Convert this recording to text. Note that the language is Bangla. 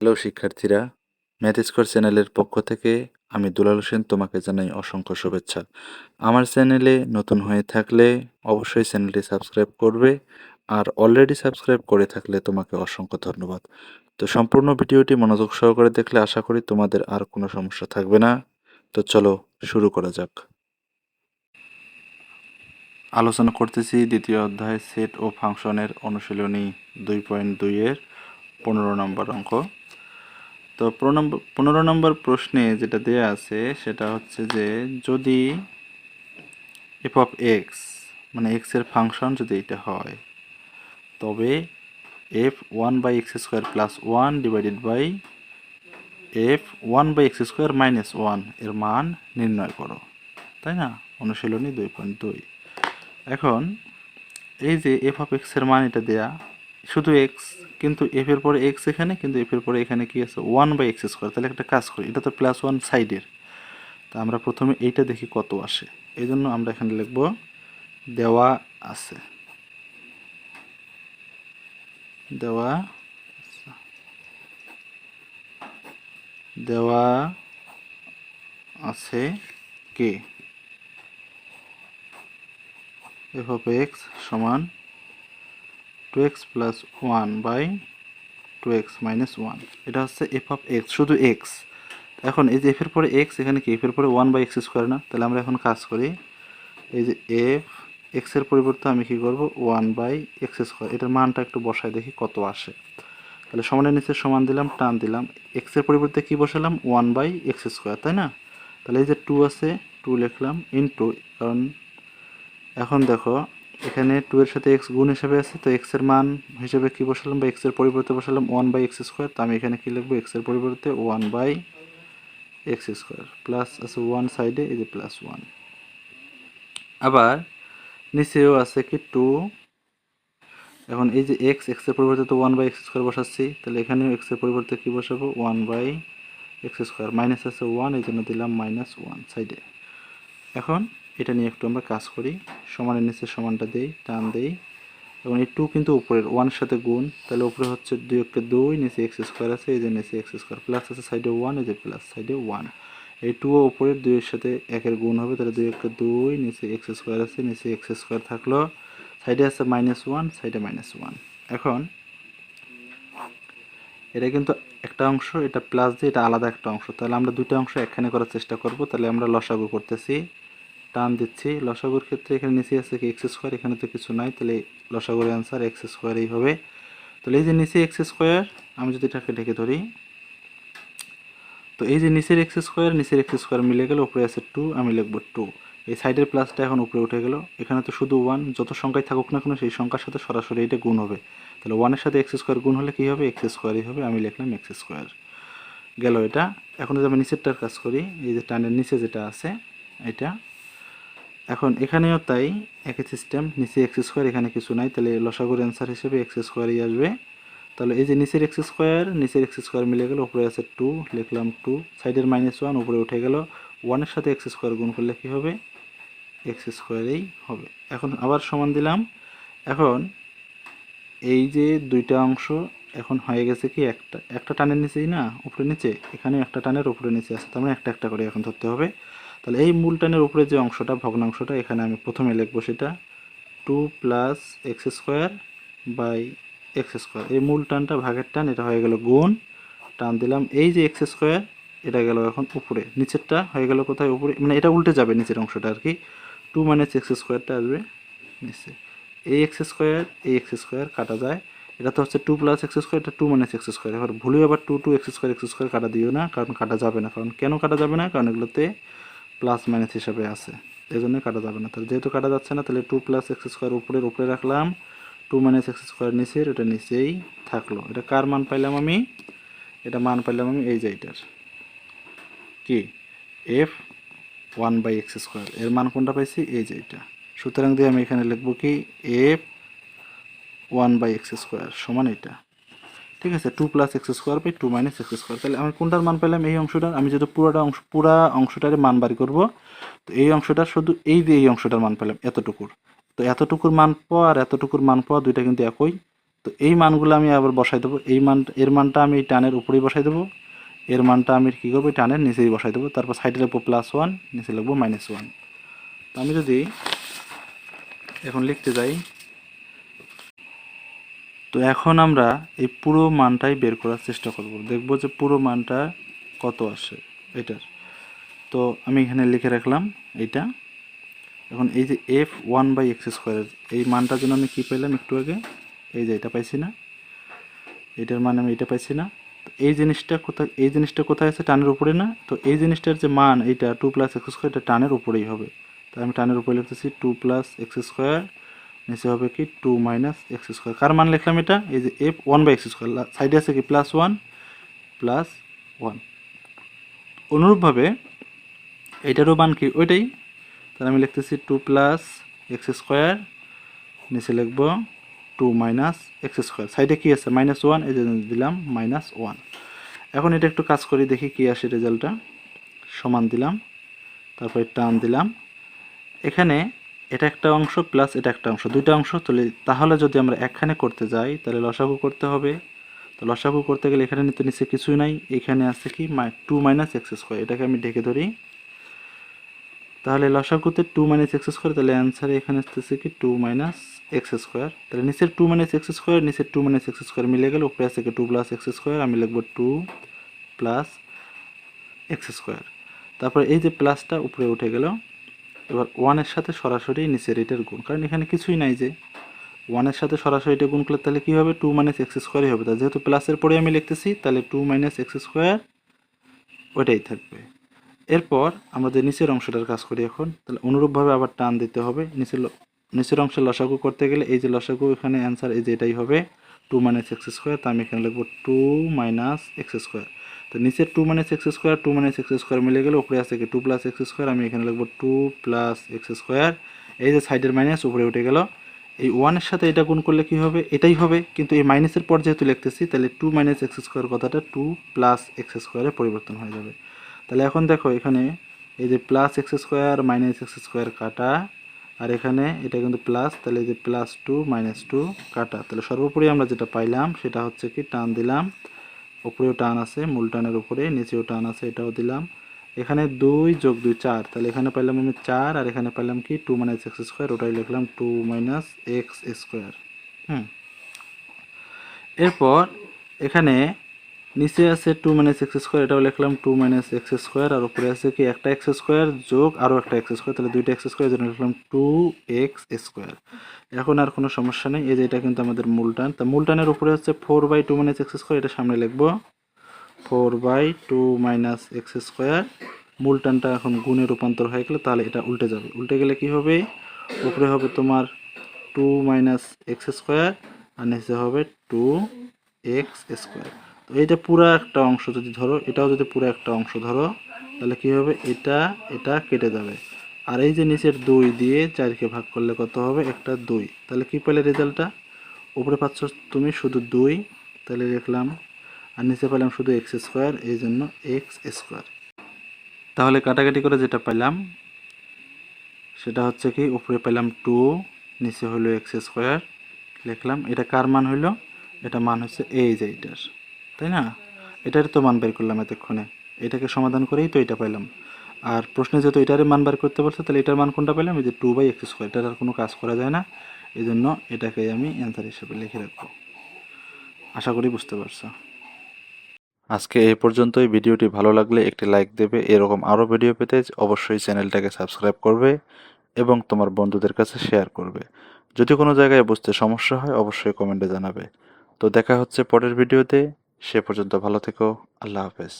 হ্যালো শিক্ষার্থীরা ম্যাথ স্কোর চ্যানেলের পক্ষ থেকে আমি দুলাল হোসেন তোমাকে জানাই অসংখ্য শুভেচ্ছা। আমার চ্যানেলে নতুন হয়ে থাকলে অবশ্যই চ্যানেলটি সাবস্ক্রাইব করবে আর অলরেডি সাবস্ক্রাইব করে থাকলে তোমাকে অসংখ্য ধন্যবাদ। তো সম্পূর্ণ ভিডিওটি মনোযোগ সহকারে দেখলে আশা করি তোমাদের আর কোনো সমস্যা থাকবে না। তো চলো শুরু করা যাক। আলোচনা করতেছি দ্বিতীয় অধ্যায় সেট ও ফাংশনের অনুশীলনী দুই পয়েন্ট দুইয়ের পনেরো নম্বর অঙ্ক। তো পনেরো নম্বর প্রশ্নে যেটা দেয়া আছে, সেটা হচ্ছে যে যদি এফ অফ এক্স মানে এক্সের ফাংশন যদি এটা হয়, তবে f one by x square plus one divided by f one by x square minus ওয়ানের মান নির্ণয় করো, তাই না? অনুশীলনী দুই পয়েন্ট দুই। এখন, এই যে এফ অফ এক্সের মান এটা দেয়া শুধু এক্স কিন্তু এফ এর পরে এক্স এখানে, কিন্তু এফ এর পরে এখানে কি আছে? ওয়ান বাই এক্স স্কোয়ার তাহলে একটা কাজ করি, এটা তো প্লাস ওয়ান সাইডের তা আমরা প্রথমে এইটা দেখি কত আসে। এই জন্য আমরা এখানে লিখব, দেওয়া আছে। দেওয়া দেওয়া আছে কে এফ অফ এক্স সমান two x plus one by two x minus one এটা হচ্ছে এফ অফ এক্স শুধু এক্স এখন এই যে এফের পরে এক্স এখানে কি এফের পরে ওয়ান বাই এক্স স্কোয়ার না? তাহলে আমরা এখন কাজ করি, এই যে এফ এক্সের পরিবর্তে আমি কি করব? ওয়ান বাই এক্স স্কোয়ার এটার মানটা একটু বসায় দেখি কত আসে। তাহলে সমানের নিচে সমান দিলাম, টান দিলাম। এক্সের পরিবর্তে কি বসালাম? ওয়ান বাই এক্স স্কোয়ার তাই না? তাহলে এই যে টু আছে টু লিখলাম ইন টু কারণ এখন দেখো এখানে টু এর সাথে এক্স গুণ হিসেবে আছে, তো এক্সের মান হিসেবে কি বসালাম বা এক্সের পরিবর্তে বসালাম? ওয়ান বাই এক্স স্কোয়ার তো আমি এখানে কি লিখব? এক্সের পরিবর্তে one by x square plus আছে ওয়ান সাইডে এই যে প্লাস ওয়ান আবার নিচেও আছে কি টু এখন এই যে এক্স এক্সের পরিবর্তে তো ওয়ান বাই এক্স স্কোয়ার বসাচ্ছি, তাহলে এখানেও এক্সের পরিবর্তে কি বসাবো? One by x square minus আছে ওয়ান এই জন্য দিলাম মাইনাস ওয়ান সাইডে এখন এটা নিয়ে একটু আমরা কাজ করি। সমানের নিচে সমানটা দেই, টান দেই এবং এই টু কিন্তু উপরের ওয়ানের সাথে গুণ। তাহলে উপরে হচ্ছে দুই একে দুই, নিচে এক্স স্কোয়ার আছে, এই যে নিচে এক্স স্কোয়ার প্লাস আছে সাইডে ওয়ান এই যে প্লাস সাইডে ওয়ান এই টু ও উপরের দুইয়ের সাথে একের গুণ হবে, তাহলে দুই একে দুই, নিচে এক্স স্কোয়ার আছে, নিচে এক্স স্কোয়ার থাকল। সাইডে আছে মাইনাস ওয়ান সাইডে মাইনাস ওয়ান এখন এটা কিন্তু একটা অংশ, এটা প্লাস দিয়ে এটা আলাদা একটা অংশ। তাহলে আমরা দুটো অংশ একখানে করার চেষ্টা করব। তাহলে আমরা লসাগু করতেছি। টান দিচ্ছি। লসাগুর ক্ষেত্রে এখানে নিচে আছে কি, এক্স স্কোয়ার, এখানে তো কিছু নাই, তাহলে লসাগুর অ্যান্সার এক্স স্কোয়ারই হবে তাহলে এই যে নিচে এক্স স্কোয়ার, আমি যদি এটাকে ঢেকে ধরি, তো এই যে নিচের এক্স স্কোয়ার, নিচের এক্স স্কোয়ার মিলে গেল, উপরে আছে টু আমি লিখব টু এই সাইডের প্লাসটা এখন উপরে উঠে গেল। এখানে তো শুধু ওয়ান যত সংখ্যায় থাকুক না কেন, সেই সংখ্যার সাথে সরাসরি এটা গুণ হবে। তাহলে ওয়ানের সাথে এক্স স্কোয়ার গুণ হলে কী হবে? এক্স স্কোয়ারই হবে, আমি লিখলাম এক্স স্কোয়ার। গেল এটা। এখন যদি আমি নিচেরটার কাজ করি, এই যে টানের নিচে যেটা আছে, এটা এখন এখানেও তাই, একই সিস্টেম নিচে এক্স স্কোয়ার এখানে কিছু নাই, তাহলে লসাগুর অ্যান্সার হিসেবে এক্স স্কোয়ারই আসবে। তাহলে এই যে নিচের এক্স স্কোয়ার নিচের এক্স স্কোয়ার মিলে গেল, উপরে আছে টু লিখলাম টু সাইডের মাইনাস ওয়ান উপরে উঠে গেল ওয়ানের সাথে এক্স স্কোয়ার গুণ করলে কী হবে? এক্স স্কোয়ারেই হবে। এখন আবার সমান দিলাম। এখন এই যে দুইটা অংশ, এখন হয়ে গেছে কি একটা একটা টানের নিচেই না, উপরে নিচে এখানে একটা টানের উপরে নিচে আছে, তার মানে একটা একটা করে এখন ধরতে হবে। তাহলে এই মূল টানের উপরে যে অংশটা, ভগ্নাংশটা, এখানে আমি প্রথমে লিখব সেটা two plus x square by x square. এই মূল টানটা, ভাগের টান, এটা হয়ে গেল গুণ। টান দিলাম, এই যে এক্স স্কোয়ার, এটা গেল এখন উপরে। নিচেরটা হয়ে গেল কোথায়? উপরে মানে এটা উল্টে যাবে নিচের অংশটা আর কি। টু মাইনাস এক্স স্কোয়ারটা আসবে নিচে। এই এক্স স্কোয়ার, এই এক্স স্কোয়ার কাটা যায়। এটা তো হচ্ছে টু প্লাস এক্স স্কোয়ার, এটা টু মাইনাস এক্স স্কোয়ার। এবার ভুলেও আবার two two x square x square কাটা দিও না, কারণ কাটা যাবে না। কারণ কেন কাটা যাবে না? কারণ এগুলোতে প্লাস মাইনাস হিসাবে আছে। এই জন্য কাটা যাবে না। তাহলে যেহেতু কাটা যাচ্ছে না, তাহলে টু প্লাস এক্স স্কোয়ার উপরের, উপরে রাখলাম। টু মাইনাস এক্স স্কোয়ার নিচের, এটা নিচেই থাকল। এটা কার মান পাইলাম আমি? এটা মান পাইলাম আমি এই যে কি? F one by x square এর মান কোনটা পাইছি? এই যে সুতরাং দিয়ে আমি এখানে লিখব কি? F one by x square সমান এটা। ঠিক আছে two plus x square by two minus x square তাহলে আমি কোনটার মান পেলাম? এই অংশটার। আমি যেহেতু পুরোটা অংশ পুরা অংশটার মান বাড়ি করব, তো এই অংশটার শুধু এই যে এই অংশটার মান পেলাম, এতটুকুর। তো এতটুকুর মান পাওয়া আর এতটুকুর মান পাওয়া দুইটা কিন্তু একই। তো এই মানগুলো আমি আবার বসাই দেবো। এই মান এর মানটা আমি টানের উপরেই বসাই দেবো। এর মানটা আমি কী করব? টানের নিচেই বসাই দেবো। তারপর সাইডে লিখব প্লাস ওয়ান নিচে লিখব মাইনাস ওয়ান তো আমি যদি এখন লিখতে যাই তো এখন আমরা এই পুরো মানটাই বের করার চেষ্টা করব। দেখব যে পুরো মানটা কত আসে এটার। তো আমি এখানে লিখে রাখলাম এইটা। এখন এই যে f one by x square এই মানটার জন্য আমি কী পেলাম একটু আগে? এই যে এটা পাইছি না। এটার মানে আমি এটা পাইছি না। তো এই জিনিসটা কোথায় এই জিনিসটা কোথায় আছে? টানের উপরে না? তো এই জিনিসটার যে মান এইটা টু প্লাস এক্স স্কোয়ার এটা টানের উপরেই হবে। তাই আমি টানের উপরে লিখতেছি টু প্লাস এক্স স্কোয়ার নিচে হবে কি টু মাইনাস এক্স স্কোয়ার কার মান লিখলাম এটা? এই যে f one by x square সাইডে আছে কি প্লাস ওয়ান প্লাস ওয়ান অনুরূপভাবে এইটারও মান কি ওইটাই? তাহলে আমি লিখতেছি টু প্লাস এক্স স্কোয়ার নিচে লিখব টু মাইনাস এক্স স্কোয়ার সাইডে কী আছে? মাইনাস ওয়ান এই যে দিলাম মাইনাস ওয়ান এখন এটা একটু কাজ করি, দেখি কী আসে রেজাল্টটা সমান দিলাম, তারপরে টান দিলাম। এখানে এটা একটা অংশ প্লাস এটা একটা অংশ। দুইটা অংশ, তাহলে তাহলে যদি আমরা একখানে করতে যাই, তাহলে লসাগু করতে হবে। তো লসাগু করতে গেলে এখানে নিতে নিচে কিছুই নাই। এখানে আছে কি মাই টু মাইনাস এক্স স্কোয়ার এটাকে আমি ঢেকে ধরি। তাহলে লসাগুতে টু মাইনাস এক্স স্কোয়ার তাহলে অ্যান্সার এখানে আসতেছে কি টু মাইনাস এক্স স্কোয়ার তাহলে নিচের টু মাইনাস এক্স স্কোয়ার নিচের টু মাইনাস এক্স স্কোয়ার মিলে গেলে, উপরে আছে কি টু প্লাস এক্স স্কোয়ার আমি লিখব টু প্লাস এক্স স্কোয়ার তারপর এই যে প্লাসটা উপরে উঠে গেল এবার ওয়ানের সাথে সরাসরি নিচের এটার গুণ। কারণ এখানে কিছুই নাই যে ওয়ানের সাথে সরাসরি এটা গুণ করলে তাহলে কী হবে? টু মাইনাস এক্স স্কোয়ারই হবে। তা যেহেতু প্লাসের পরে আমি লিখতেছি, তাহলে টু মাইনাস এক্স স্কোয়ার ওইটাই থাকবে। এরপর আমাদের নিচের অংশটার কাজ করি এখন, তাহলে অনুরূপভাবে আবার টান দিতে হবে। নিচের নিচের অংশের লসাগু করতে গেলে এই যে লসাগু, এখানে অ্যান্সার এই যে এটাই হবে। টু মাইনাস এক্স স্কোয়ার তা আমি এখানে লিখব টু মাইনাস এক্স স্কোয়ার তো নিচের two minus x square two minus x square মিলে গেলে উপরে আছে কি? টু প্লাস এক্স স্কোয়ার আমি এখানে লিখব টু প্লাস এক্স স্কোয়ার এই যে সাইডের মাইনাস উপরে উঠে গেল। এই ওয়ানের সাথে এটা গুণ করলে কি হবে? এটাই হবে। কিন্তু এই মাইনাসের পর যেহেতু লিখতেছি, তাহলে টু মাইনাস এক্স স্কোয়ার কথাটা টু প্লাস এক্স স্কোয়ারে পরিবর্তন হয়ে যাবে। তাহলে এখন দেখো এখানে এই যে plus x square minus x square কাটা, আর এখানে এটা কিন্তু প্লাস তাহলে এই যে প্লাস টু মাইনাস টু কাটা। তাহলে সর্বোপরি আমরা যেটা পাইলাম, সেটা হচ্ছে কি, টান দিলাম। উপরেও টান আছে, মূল টানের উপরে, নিচেও টান আছে, এটাও দিলাম। এখানে দুই যোগ দুই চার, তাহলে এখানে পাইলাম আমি চার, আর এখানে পাইলাম কি? টু মাইনাস এক্স স্কোয়ার ওটাই লিখলাম টু মাইনাস এক্স স্কোয়ার হুম। এরপর এখানে নিচে আছে টু মাইনাস এক্স স্কোয়ার এটাও লিখলাম টু মাইনাস এক্স স্কোয়ার আর উপরে আছে কি একটা এক্স স্কোয়ার যোগ আরও একটা এক্স স্কোয়ার তাহলে দুইটা এক্স স্কোয়ার জন্য লিখলাম টু এক্স স্কোয়ার এখন আর কোনো সমস্যা নেই, এই যে এটা কিন্তু আমাদের মূল টান তা মূল টানের উপরে হচ্ছে four by two minus x square এটা সামনে লিখব। Four by two minus x square মূলটানটা এখন গুণে রূপান্তর হয়ে গেলে তাহলে এটা উল্টে যাবে। উল্টে গেলে কি হবে? উপরে হবে তোমার টু মাইনাস এক্স স্কোয়ার আর নিচে হবে টু এক্স স্কোয়ার তো এইটা পুরো একটা অংশ যদি ধরো, এটাও যদি পুরো একটা অংশ ধরো, তাহলে কি হবে? এটা এটা কেটে যাবে। আর এই যে নিচের দুই দিয়ে চারকে ভাগ করলে কত হবে? একটা দুই। তাহলে কি পেলে রেজাল্টটা? উপরে পাচ্ছ তুমি শুধু দুই, তাহলে লিখলাম। আর নিচে পেলাম শুধু এক্স স্কোয়ার, এই জন্য এক্স স্কোয়ার। তাহলে কাটাকাটি করে যেটা পেলাম, সেটা হচ্ছে কি, উপরে পেলাম টু, নিচে হলো এক্স স্কোয়ার, লিখলাম। এটা কার মান হইল? এটা মান হচ্ছে এই যে এইটার। তাই না? এটার তো মান বের করলাম এতক্ষণে। এটাকে সমাধান করেই তো এটা পেলাম আর প্রশ্নে যেহেতু এটারে মান বের করতে বলছে, তাহলে এটার মান কোনটা পেলাম এই যে টু বাই এক্স স্কোয়ার এটার আর কোনো কাজ করা যায় না। এই জন্য এটাকে আমি অ্যান্সার হিসেবে লিখে রাখব। আশা করি বুঝতে পারছ। আজকে এই পর্যন্তই। ভিডিওটি ভালো লাগলে একটি লাইক দেবে। এরকম আরও ভিডিও পেতে অবশ্যই চ্যানেলটাকে সাবস্ক্রাইব করবে এবং তোমার বন্ধুদের কাছে শেয়ার করবে। যদি কোনো জায়গায় বুঝতে সমস্যা হয়, অবশ্যই কমেন্টে জানাবে। তো দেখা হচ্ছে পরের ভিডিওতে সে পর্যন্ত ভালো থেকো। আল্লাহ হাফেজ।